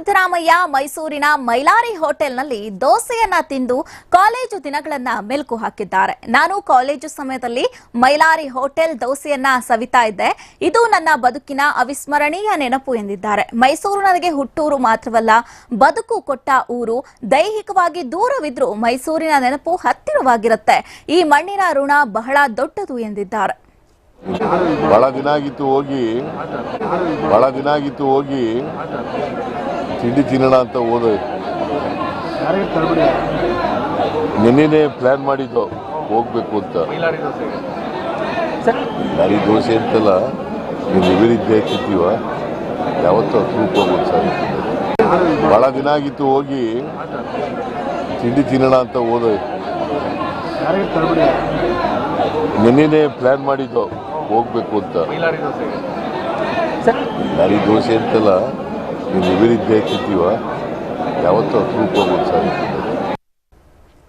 ಸಿದ್ದರಾಮಯ್ಯ ಮೈಸೂರಿನ ಮೈಲಾರಿ ಹೋಟೆಲ್ನಲ್ಲಿ ದೋಸೆಯನ್ನ ತಿಂದು ಕಾಲೇಜು ದಿನಗಳನ್ನ ಮೆಲುಕು ಹಾಕಿದ್ದಾರೆ. ನಾನು ಕಾಲೇಜು ಸಮಯದಲ್ಲಿ ಮೈಲಾರಿ ಹೋಟೆಲ್ ದೋಸೆಯನ್ನ ಸವಿತಾ ಇದ್ದೆ. ಇದು ನನ್ನ ಬದುಕಿನ ಅವಿಸ್ಮರಣೀಯ ನೆನಪು ಎಂದಿದ್ದಾರೆ. ಮೈಸೂರು ನನಗೆ ಹುಟ್ಟೂರು ಮಾತ್ರವಲ್ಲ, ಬದುಕು ಕೊಟ್ಟ ಊರು, ದೈಹಿಕವಾಗಿ ದೂರವಿದ್ರೂ ಮೈಸೂರಿನ ನೆನಪು ಹತ್ತಿರವಾಗಿರುತ್ತೆ. ಈ ಮಣ್ಣಿನ ಋಣ ಬಹಳ ದೊಡ್ಡದು ಎಂದಿದ್ದಾರೆ. ಬಹಳ ದಿನ ಆಗಿತ್ತು ಹೋಗಿ, ಬಹಳ ದಿನ ಆಗಿತ್ತು ಹೋಗಿ ತಿಂಡಿ ತಿನ್ನೋಣ ಅಂತ ಹೋದೆ. ನಿನ್ನೆನೇ ಪ್ಲ್ಯಾನ್ ಮಾಡಿದ್ದು ಹೋಗ್ಬೇಕು ಅಂತ. ಯಾರಿ ದೋಸೆ. ಅಂತಲ್ಲ ನೀವು ನಿವೇದಿದ್ದೆ ತಿಂತೀವ. ಯಾವತ್ತೂ ಅಪರೂಪ ಹೋಗೋದು ಸರ್. ಭಾಳ ದಿನ ಆಗಿತ್ತು ಹೋಗಿ ತಿಂಡಿ ತಿನ್ನೋಣ ಅಂತ ಹೋದೆ. ನಿನ್ನೆನೇ ಪ್ಲ್ಯಾನ್ ಮಾಡಿದ್ದು ಹೋಗ್ಬೇಕು ಅಂತ. ಯಾರಿ ದೋಸೆ ಅಂತಲ್ಲ ನೀವು ನಿವೇದಿದ್ದೆ ತಿಂತೀವ ಯಾವತ್ತೂ ಅಪರೂಪ ಹೋಗೋದು ಸರ್